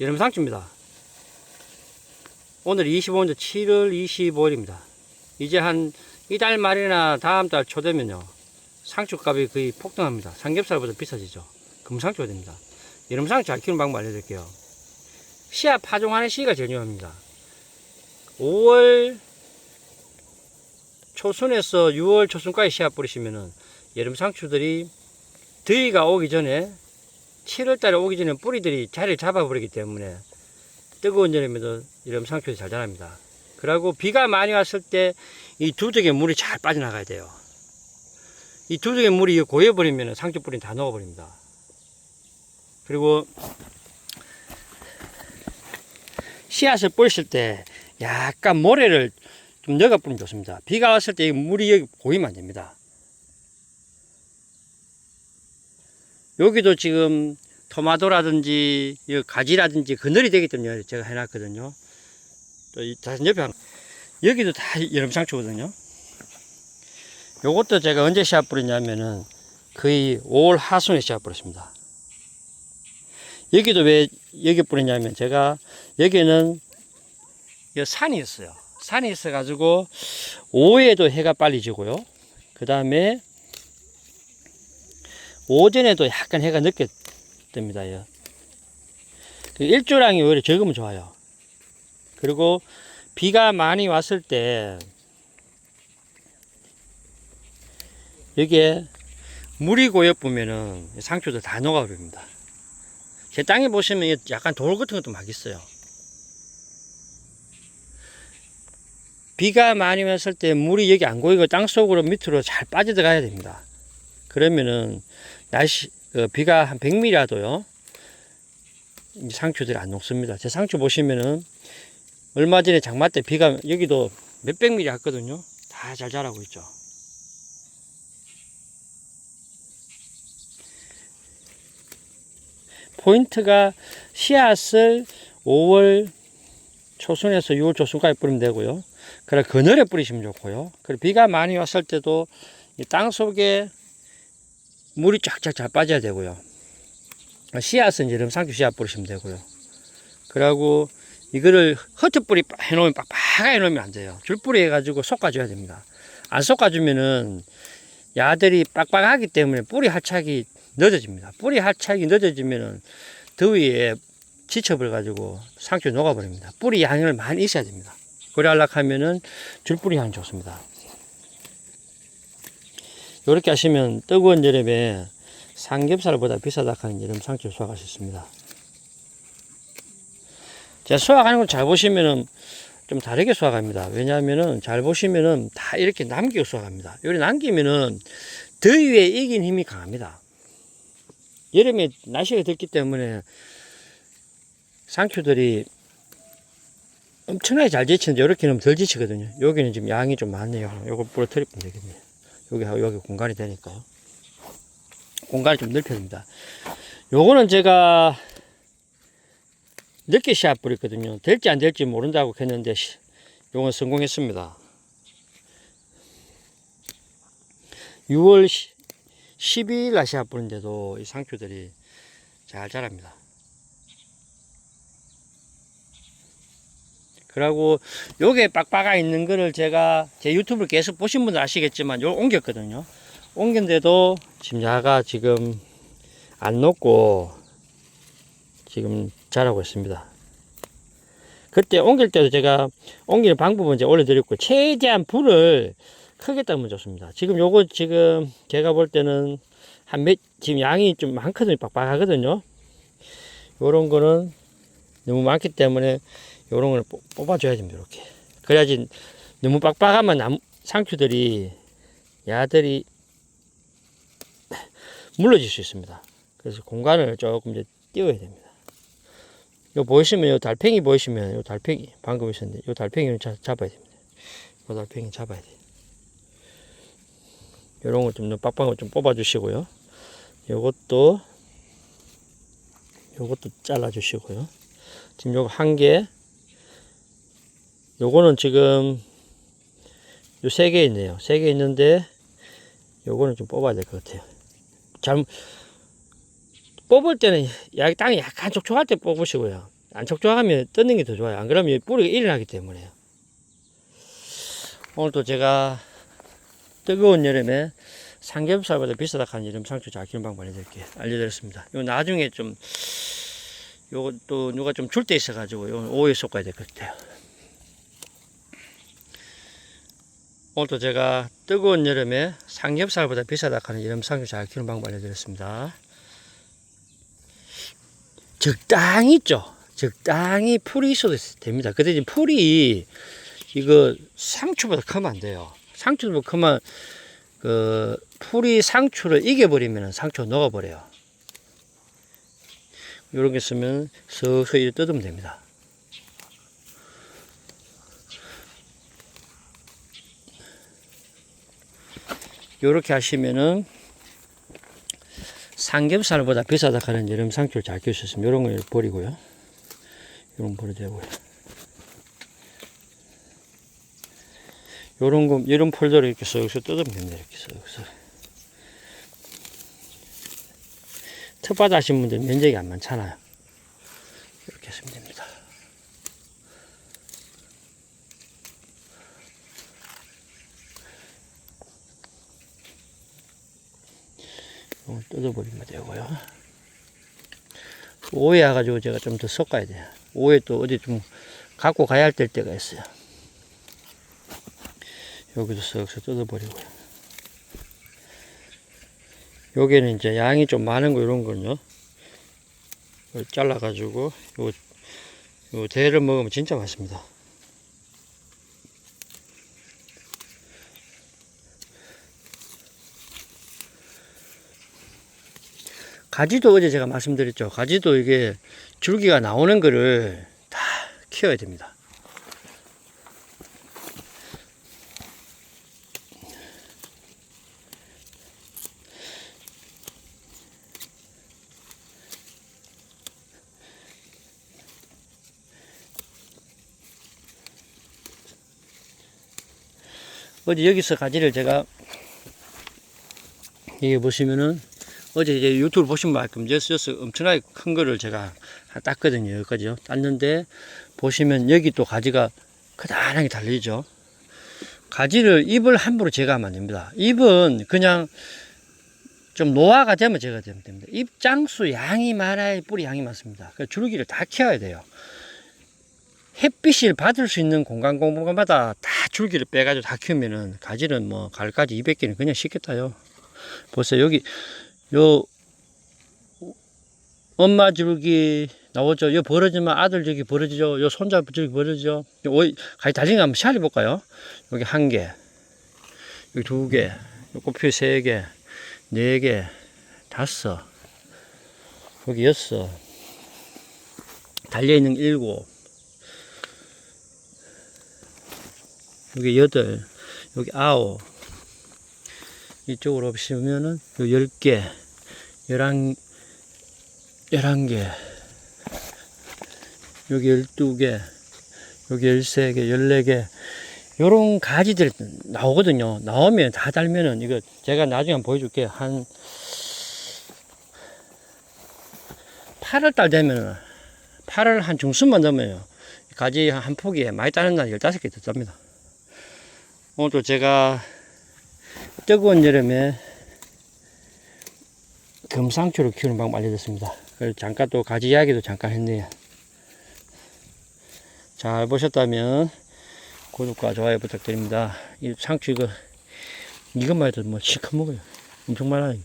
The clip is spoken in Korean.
여름 상추입니다. 오늘 25년 7월 25일입니다. 이제 한 이달 말이나 다음 달 초 되면요. 상추값이 거의 폭등합니다. 삼겹살보다 비싸지죠. 금상추가 됩니다. 여름 상추 잘 키우는 방법 알려드릴게요. 씨앗 파종하는 시기가 제일 중요합니다. 5월 초순에서 6월 초순까지 씨앗 뿌리시면은 여름 상추들이 더위가 오기 전에 7월 달에 오기 전에 뿌리들이 자리를 잡아버리기 때문에 뜨거운 여름에도 여름 상추들이 잘 자랍니다. 그리고 비가 많이 왔을 때 이 두둑에 물이 잘 빠져나가야 돼요. 이 두둑에 물이 고여버리면 상추 뿌리는 다 녹아버립니다. 그리고 씨앗을 뿌리실 때 약간 모래를 좀 넣어 뿌리면 좋습니다. 비가 왔을 때이 물이 여기 고이면 안 됩니다. 여기도 지금 토마토라든지 이 가지라든지 그늘이 되기 때문에 제가 해놨거든요. 또이 다른 옆에. 여기도 다 여름 상추거든요. 요것도 제가 언제 씨앗 뿌리냐면은 거의 5월 하순에 씨앗 뿌렸습니다. 여기도 왜 여기 뿌리냐면 제가 여기는 이 산이 있어요. 산이 있어가지고 오후에도 해가 빨리 지고요. 그 다음에 오전에도 약간 해가 늦게 뜹니다. 예. 그 일조량이 오히려 적으면 좋아요. 그리고 비가 많이 왔을 때 여기에 물이 고여 보면은 상추도 다 녹아버립니다. 제 땅에 보시면 약간 돌 같은 것도 막 있어요. 비가 많이 왔을 때 물이 여기 안 고이고 땅 속으로 밑으로 잘 빠져들어가야 됩니다. 그러면은 날씨 그 비가 한 100mm라도요 상추들이 안 녹습니다. 제 상추 보시면은 얼마 전에 장마 때 비가 여기도 몇백 미리 왔거든요. 다 잘 자라고 있죠. 포인트가 씨앗을 5월 초순에서 6월 초순까지 뿌리면 되고요. 그래 그늘에 뿌리시면 좋고요. 그리고 비가 많이 왔을 때도 이땅 속에 물이 쫙쫙 잘 빠져야 되고요. 씨앗은 이제 상추 씨앗 뿌리시면 되고요. 그리고 이거를 허트뿌리 해놓으면 빡빡하게 해놓으면 안 돼요. 줄뿌리 해가지고 솎아줘야 됩니다. 안 솎아주면은 야들이 빡빡하기 때문에 뿌리 하착이 늦어집니다. 뿌리 하착이 늦어지면은 더위에 지쳐버려가지고 상추 녹아버립니다. 뿌리 양을 많이 있어야 됩니다. 그래 하려고 하면은 줄뿌리 향이 좋습니다. 이렇게 하시면 뜨거운 여름에 삼겹살보다 비싸다 하는 여름 상추 수확할 수 있습니다. 제가 수확하는 걸 잘 보시면은 좀 다르게 수확합니다. 왜냐하면은 잘 보시면은 다 이렇게 남기고 수확합니다. 이렇게 남기면은 더위에 이긴 힘이 강합니다. 여름에 날씨가 덥기 때문에 상추들이 엄청나게 잘 지치는데 이렇게 넣으면 덜 지치거든요. 여기는 지금 양이 좀 많네요. 요거 부러뜨리면 되겠네요. 여기하고 여기 공간이 되니까요. 공간이 좀 넓혀야 됩니다. 요거는 제가 늦게 씨앗 뿌렸거든요. 될지 안 될지 모른다고 했는데 시- 요건 성공했습니다. 6월 12일 날 씨앗 뿌린데도 이 상추들이 잘 자랍니다. 그리고 요게 빡빡아 있는 거를 제가 제 유튜브를 계속 보신 분들 아시겠지만 요 옮겼거든요. 옮겼는데도 지금 야가 지금 안 녹고 지금 자라고 있습니다. 그때 옮길 때도 제가 옮기는 방법은 이제 올려드렸고 최대한 불을 크게 따면 좋습니다. 지금 요거 지금 제가 볼 때는 한 몇 지금 양이 좀 많거든요. 빡빡하거든요. 요런 거는 너무 많기 때문에 요런 뽑- 뽑아줘야 됩니다. 이렇게 그래야지 너무 빡빡하면 나무, 상추들이 야들이 물러질 수 있습니다. 그래서 공간을 조금 이제 띄워야 됩니다. 요 보이시면 요 달팽이 보이시면 요 달팽이 방금 있었는데 요 달팽이를 잡, 잡아야 됩니다. 요 달팽이 잡아야 돼요. 요런 거좀 빡빡한 거좀 뽑아 주시고요. 요것도 요것도 잘라 주시고요. 지금 요거 한 개. 요거는 지금 요 세 개 있네요. 세 개 있는데 요거는 좀 뽑아야 될 것 같아요. 잘 뽑을 때는 야- 땅이 약간 촉촉할 때 뽑으시고요. 안 촉촉하면 뜯는 게 더 좋아요. 안 그러면 뿌리가 일어나기 때문에요. 오늘도 제가 뜨거운 여름에 삼겹살보다 비싸다 하는 이름 상추 잘 키우는 방법 알려드릴게요. 알려드렸습니다. 이거 나중에 좀, 요거 또 누가 좀 줄 때 있어가지고, 이거 오후에 쏟아야 될 것 같아요. 오늘도 제가 뜨거운 여름에 삼겹살보다 비싸다 하는 상추 잘 키우는 방법 알려드렸습니다. 적당히 있죠. 적당히 풀이 있어도 됩니다. 근데 지금 풀이 이거 상추보다 크면 안 돼요. 상추보다 크면 그 풀이 상추를 이겨버리면 상추가 녹아버려요. 이런 게 있으면 서서히 뜯으면 됩니다. 이렇게 하시면은 삼겹살보다 비싸다 하는 여름 상추를 잘 있으면 이런 걸 버리고요. 이런 거 버려도 되고요. 요런 거, 이런 폴더를 이렇게 쓱쓱 뜯으면 됩니다. 이렇게 쓱쓱. 텃밭 하신 분들 면적이 안 많잖아요. 이렇게 하시면 됩니다. 이걸 뜯어버리면 되고요. 오해 와가지고 제가 좀 더 섞어야 돼요. 오해 또 어디 좀 갖고 가야 할 때가 있어요. 여기도 쓱쓱 뜯어버리고요. 여기는 이제 양이 좀 많은 거 이런 거는요. 잘라가지고 요, 요 대를 먹으면 진짜 맛있습니다. 가지도 어제 제가 말씀드렸죠. 가지도 이게 줄기가 나오는 거를 다 키워야 됩니다. 어제 여기서 가지를 제가 여기 보시면은 어제 이제 유튜브 보신 만큼 저서 엄청나게 큰 거를 제가 다 땄거든요 여기까지요. 땄는데 보시면 여기 또 가지가 크다랗게 달리죠. 가지를 잎을 함부로 제거하면 안 됩니다. 잎은 그냥 좀 노화가 되면 제거가 되면 됩니다. 잎 장수 양이 많아야 뿌리 양이 많습니다. 그 줄기를 다 키워야 돼요. 햇빛을 받을 수 있는 공간 공간마다 다 줄기를 빼가지고 다 키우면은 가지는 뭐 가을까지 200개는 그냥 쉽게 따요. 보세요. 여기 요 엄마 줄기 나오죠. 요 벌어지면 아들 저기 벌어지죠. 요 손자 저기 벌어지죠. 요 오이 가지 달린 거 한번 시작해 볼까요? 여기 한 개, 여기 두 개, 요 꽃피 세 개, 네 개, 다섯, 여기 여섯, 달려 있는 일곱. 여기 여덟, 여기 아홉, 이쪽으로 보시면은 요열 개, 열한, 열한 개, 여기 열두 개, 여기 열세 개, 열네 개, 요런 가지들 나오거든요. 나오면 다 달면은 이거 제가 나중에 한번 보여줄게요. 한 8월 달 되면은 8월 한 중순만 되면요. 가지 한 포기에 많이 따는 날 15개 더 땁니다. 오늘도 제가 뜨거운 여름에 금상추를 키우는 방법. 그래서 잠깐 또 가지 이야기도 잠깐 했네요. 잘 보셨다면 구독과 좋아요 부탁드립니다. 이 상추 이거 이것만 해도 뭐 시커 먹어요. 엄청 많아요.